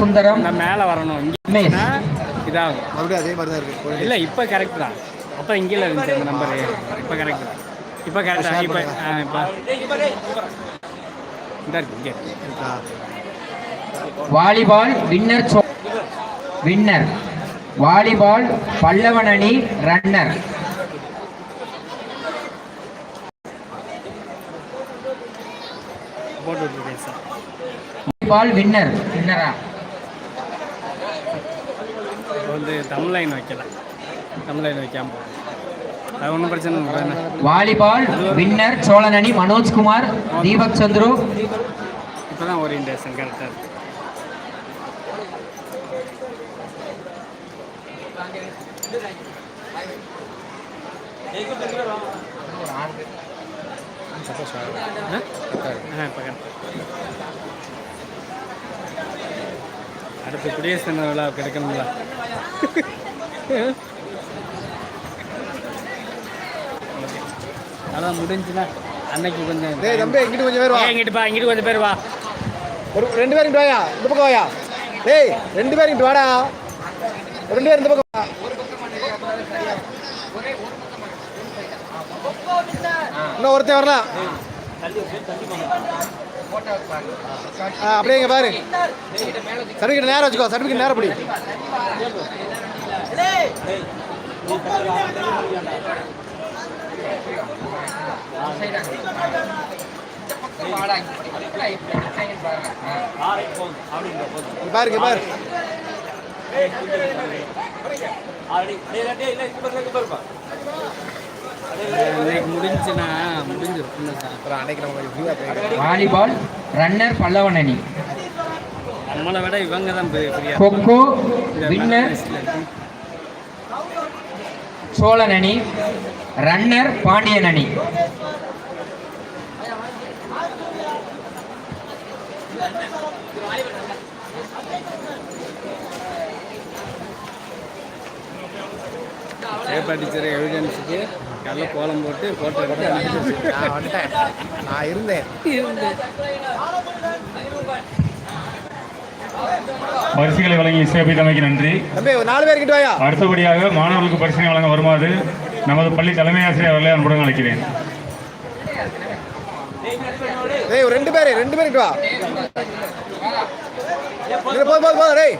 சுந்தரம். நான் மேலே வரணும். இங்கே இதாகும். மறுபடியும் அதே மாதிரி தான் இருக்கு. இல்லை இப்போ கரெக்ட் தான். அப்போ இங்கே இருந்துச்சு அந்த நம்பரு இப்போ கரெக்ட் தான். இப்போ கரெக்டாக இப்போ ஆ இப்போ. இந்த இருக்கு இங்கே? Volleyball winner so winner volleyball Pallavan அணி ரன்னர் வாலிபால் வின்னர் வின்னரா இப்போ வந்து தமிழ் லைன் வைக்கல. தமிழ் லைன் வைக்காம போகுது. அது ஒன்றும் பிரச்சனை இல்லை வாலிபால் வின்னர் சோழன் அணி மனோஜ்குமார் தீபக் சந்துரு. இப்போ தான் ஓரியன்டேஷன் கரெக்டாக இருக்கு. ஆ? ஆ, இப்போ அடுத்து குடியரசு தின விழா கிடைக்கணுங்களா அதான் முடிஞ்சுன்னா அன்னைக்கு கொஞ்சம் டேய் தம்பி இங்கிட்டு கொஞ்சம் பேர் வா. இங்கிட்டு பா இங்கிட்டு கொஞ்சம் பேர் வா. ஒரு ரெண்டு பேர் இங்கிட்டு வாயா இந்த பக்கம் வாயா. டேய் ரெண்டு பேர் இங்கிட்டு வாடா. ரெண்டு பேர் இந்த பக்கம் வா. இன்னும் ஒருத்தன் வரலாம். அப்படியே இங்க பாரு சர்டிஃபிகேட் நேரம் வச்சுக்கோ சர்டிஃபிகேட் நேரம் படி பாருங்க பாரு இங்க பாரு இன்னைக்கு முடிஞ்சுன்னா முடிஞ்சிருக்கும் சார். அப்புறம் அன்னைக்கு நம்ம வாலிபால் ரன்னர் பல்லவன் அணி நம்மளை விட இவங்க தான் ஃப்ரீயா கொக்கோ வின்னர் சோழன் அணி ரன்னர் பாண்டியன் அணி பேப்பர் டீச்சர் எவிடன்ஸுக்கு நல்ல கோலம் போட்டு எடுத்து அனுப்பிச்சு நான் வந்துட்டேன். நான் இருந்தேன். பரிசுகளை வழங்கி இசையமைக்கு நன்றி. தம்பி ஒரு நாலு பேர் கிட்ட வாயா? அடுத்தபடியாக மாணவர்களுக்கு பரிசினை வழங்க வருமாறு நமது பள்ளி தலைமை ஆசிரியர் அவர்களை அன்புடன் அழைக்கிறேன். ரெண்டு பேர் ரெண்டு பேர் கிட்ட வா. போதும் போதும் போதும் டேய்.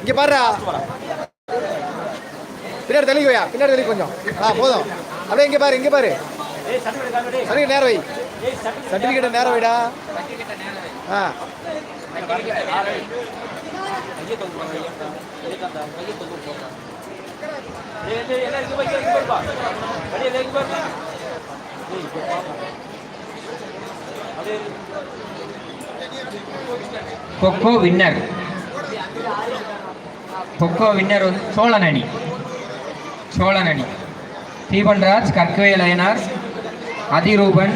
இங்க பாருடா. பின்னாடி தள்ளி வையா? பின்னாடி தள்ளி கொஞ்சம். ஆ போதும். அப்படியே இங்கே பாரு இங்கே பாரு. சரி நேரம் வை. சர்டிஃபிகேட் நேரம் வைடா. ஆ. கொக்கோ வின்னர் கொக்கோ வின்னர் வந்து சோழன் அணி. சோழன் அணி Deepanraj Karkavel Ayyanar Athirooban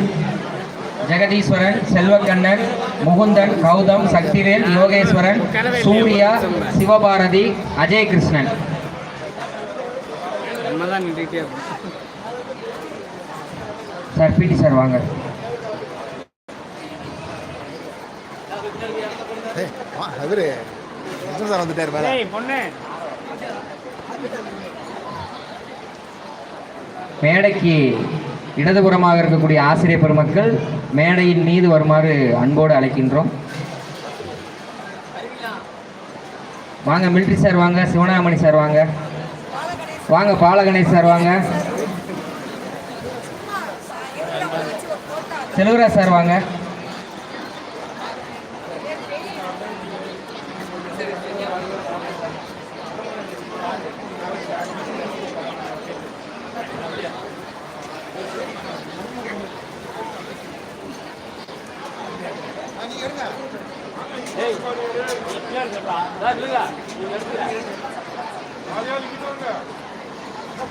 Jagadeeswaran Selvakannan Mukundan Gautham Sakthivel Yogeswaran Surya Sivabharathi Ajay Krishnan sir PT sir வாங்க. அவரு சார் வந்துட்டாரு பொண்ணு. மேடைக்கு இடதுபுறமாக இருக்கக்கூடிய ஆசிரியர் பெருமக்கள் மேடையின் மீது வருமாறு அன்போடு அழைக்கின்றோம். வாங்க மிலிட்ரி சார் வாங்க சிவனாமணி சார் வாங்க. வாங்க பாலகணேஷ் சார் வாங்க. செல்வராஜ் சார் வாங்க.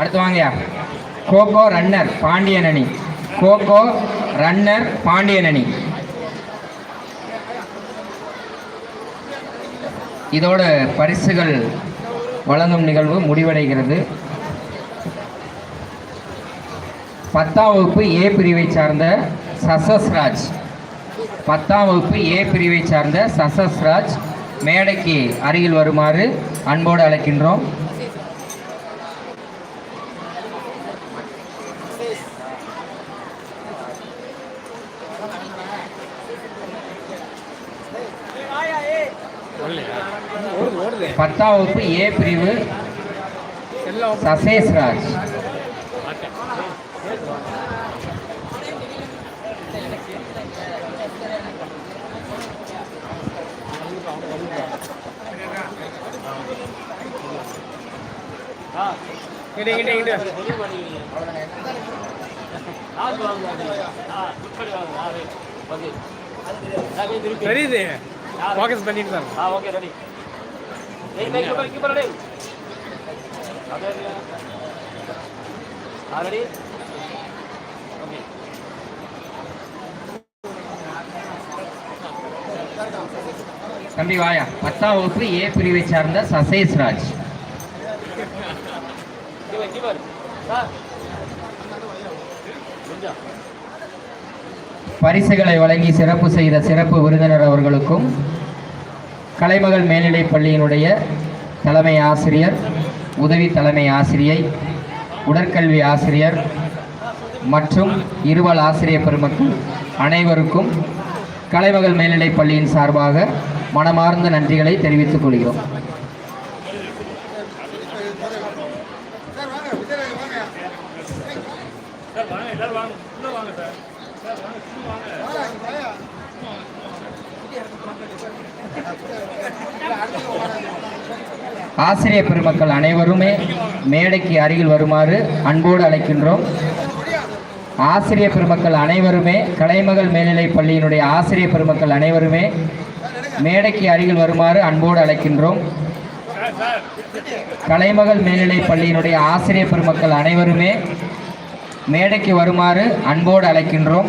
அடுத்து வாங்கயா கோகோ ரன்னர் பாண்டியன் அணி கோகோ ரன்னர் பாண்டியன் அணி இதோட பரிசுகள் வழங்கும் நிகழ்வு முடிவடைகிறது. பத்தாம் வகுப்பு ஏ பிரிவை சார்ந்த சசஸ்ராஜ். பத்தாம் வகுப்பு ஏ பிரிவை சார்ந்த சசஸ்ராஜ் மேடைக்கு அருகில் வருமாறு அன்போடு அழைக்கின்றோம். பத்தாம் வகுப்பு ஏ பிரிவு எல்லாம் சசேஸ்ராஜ் இங்கிட்டு இங்கிட்டு இங்கிட்டு தெரியுது. ஃபோக்கஸ் பண்ணிட்டு தான் தம்பி வாயா. பத்தாம் வகுப்பு ஏ பிரிவை சார்ந்த சசேஸ்ராஜ் பரிசுகளை வழங்கி சிறப்பு செய்த சிறப்பு விருந்தினர் அவர்களுக்கும் கலைமகள் மேல்நிலைப் பள்ளியினுடைய தலைமை ஆசிரியர் உதவி தலைமை ஆசிரியை உடற்கல்வி ஆசிரியர் மற்றும் இருவல் ஆசிரியர் பெருமக்கள் அனைவருக்கும் கலைமகள் மேல்நிலைப் பள்ளியின் சார்பாக மனமார்ந்த நன்றிகளை தெரிவித்துக் கொள்கிறோம். ஆசிரியர் பெருமக்கள் அனைவருமே மேடைக்கு அருகில் வருமாறு அன்போடு அழைக்கின்றோம். ஆசிரியர் பெருமக்கள் அனைவருமே கலைமகள் மேல்நிலைப் பள்ளியினுடைய ஆசிரியர் பெருமக்கள் அனைவருமே மேடைக்கு அருகில் வருமாறு அன்போடு அழைக்கின்றோம். கலைமகள் மேல்நிலைப் பள்ளியினுடைய ஆசிரியர் பெருமக்கள் அனைவருமே மேடைக்கு வருமாறு அன்போடு அழைக்கின்றோம்.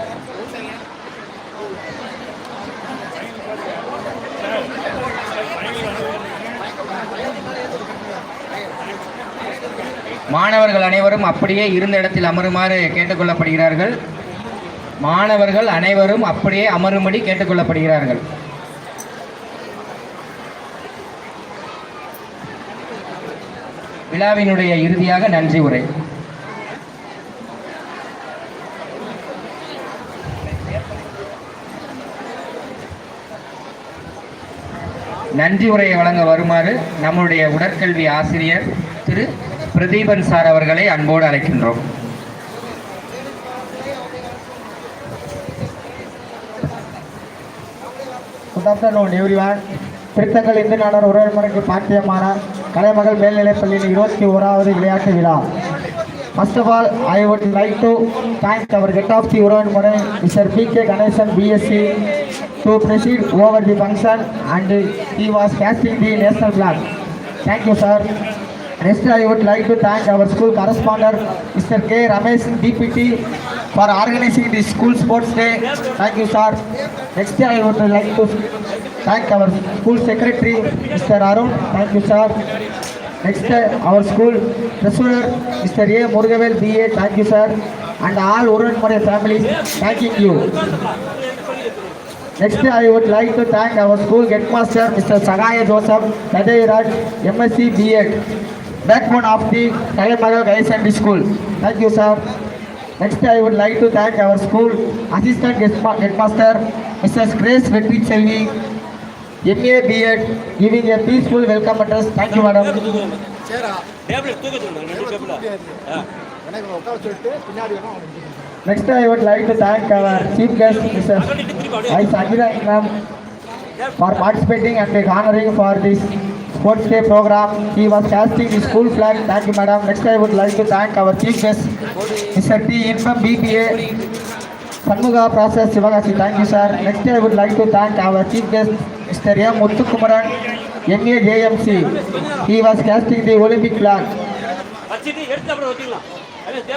மாணவர்கள் அனைவரும் அப்படியே இருந்த இடத்தில் அமருமாறு கேட்டுக்கொள்ளப்படுகிறார்கள். மாணவர்கள் அனைவரும் அப்படியே அமரும்படி கேட்டுக்கொள்ளப்படுகிறார்கள். விழாவினுடைய இறுதியாக நன்றி உரை. நன்றி உரையை வழங்க வருமாறு நம்முடைய உடற்கல்வி ஆசிரியர் திரு பிரதீபன் சார் அவர்களை அன்போடு அழைக்கின்றோம். குட் ஆஃப்டர்நூன் எவ்ரிவான் திருத்தங்கள் இந்து நாடர் உறவுமுறைக்கு பாட்டியமான கலைமகள் மேல்நிலைப்பள்ளியின் இருபத்தி ஓராவது விளையாட்டு விழா. First of all I would like to thank our guest of the உறவுமுறை mister P K Ganesan BSc to proceed over the function and he was casting the national flag thank you sir Next, I would like to thank our school correspondent, Mr. K. Ramesh, DPT, for organizing this school sports day. Thank you, sir. Next, I would like to thank our school secretary, Mr. Arun. Thank you, sir. Next, our school treasurer, Mr. A. Murugavel, BA. Thank you, sir. And all Urunmare families, thanking you. Next, I would like to thank our school headmaster, Mr. Sagaya Joseph, Tadei MSc B.Ed. backbone of the Kayamaga High and School. Thank you, sir. Next, I would like to thank our school assistant headmaster, Mrs. Grace Redwichelli, MA B.Ed, giving a peaceful welcome address. Thank you, madam. Next, I would like to thank our chief guest, Mrs. I. Sajira Imam, for participating and honoring for this sports day program. He was casting the school flag. Thank you, madam. Next, I would like to thank our chief guest, Mr. T. Infam BPA, Sanmuga Process Sivagasi. Thank you, sir. Next, I would like to thank our chief guest, Mr. M. Muthukumaran, MA JMC. He was casting the Olympic flag.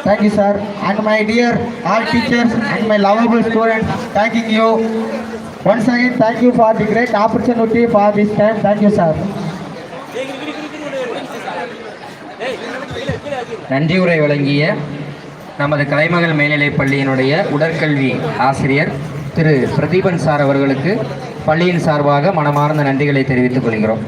Thank you, sir. And my dear all teachers and my lovable students, thanking you. Once again, thank you for the great opportunity for this time. Thank you, sir. நன்றியுரை வழங்கிய நமது கலைமகள் மேல்நிலைப் பள்ளியினுடைய உடற்கல்வி ஆசிரியர் திரு Pratheepan sir அவர்களுக்கு பள்ளியின் சார்பாக மனமார்ந்த நன்றிகளை தெரிவித்துக் கொள்கிறோம்.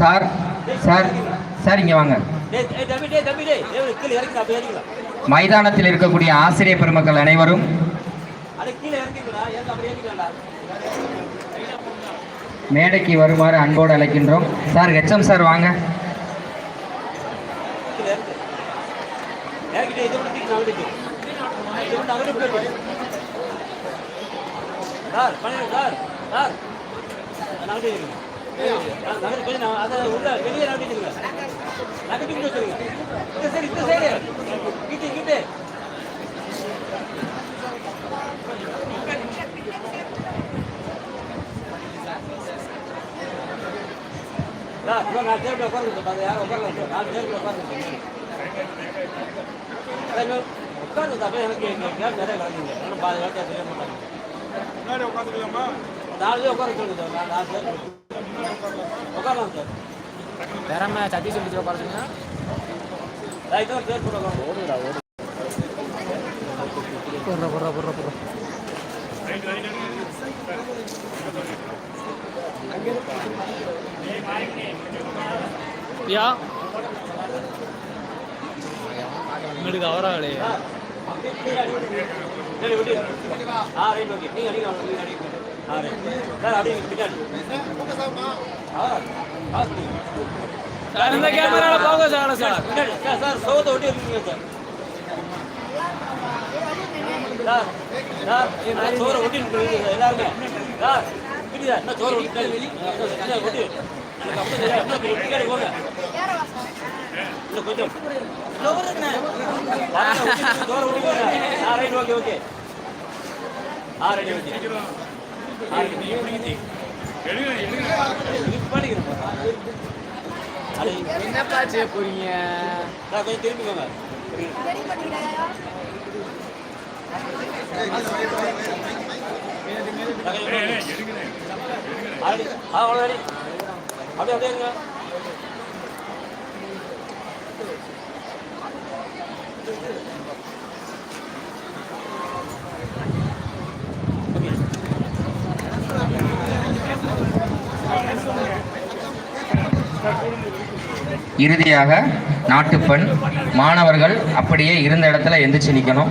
சார் சார் சார் இங்கே வாங்க. மைதானத்தில் இருக்கக்கூடிய ஆசிரியர் பெருமக்கள் அனைவரும் மேடைக்கு வருமாறு அன்போடு அழைக்கின்றோம். சார் ஹெச்எம் சார் வாங்க சார் நான் டேபிள் உட்காந்து பாருங்க யாரும் உட்காரலாம் நான் டேபிள் உட்காந்து உட்காந்து அப்படியே எனக்கு கேப் நிறைய கிடக்குங்க இன்னும் பாதி வேலையை செய்ய மாட்டாங்க நாலு பேர் உட்கார சொல்லுங்க சார் நான் நாலு பேர் உட்காரலாம் சார் வேறாம சத்தீஷ் சொல்லி உட்கார சொன்னா ரைட்டாக பேர் போட உட்காரலாம் போடுற போடுற போடுற போடுற யா சரி விட்டு ஆ ரைட் ஓகே நீங்கள் நீங்கள் அடிங்க ஆ ரைட் சார் அப்படியே பின்னாடி ஆ ஆ சார் இந்த கேமரால போக சார் சார் சார் சார் சோகத்தை ஒட்டி இருக்கீங்க சார் சார் சார் நான் சோறை ஒட்டி எல்லாருமே சார் என்ன சோறை ஒட்டி ஒட்டி எனக்கு அப்படி தெரியாது போங்க இன்னும் கொஞ்சம் சோறை ஒட்டி போங்க all right okay okay all right okay all right என்னப்பா செய்ய போறீங்க? கொஞ்சம் திரும்பிக்கோங்க அப்படியே அப்படியே இறுதியாக நாட்டுப்பெண் மாணவர்கள் அப்படியே இருந்த இடத்துல எந்திரிச்சு நிற்கணும்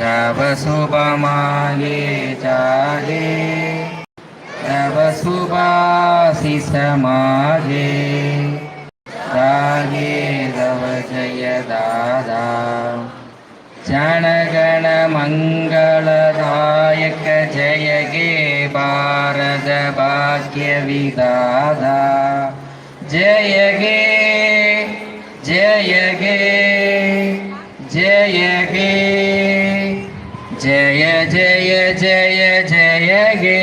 तव सुभमाये जागे तव सुभासिमारे तागे तव जय दादा। जनगणमङ्गलदायक जय जयगे पारदभाग्यविदा ஜெய ஜெய கே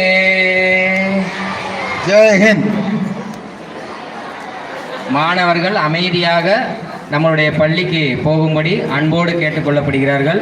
ஜெயஹிந்த் மாணவர்கள் அமைதியாக நம்மளுடைய பள்ளிக்கு போகும்படி அன்போடு கேட்டுக்கொள்ளப்படுகிறார்கள்.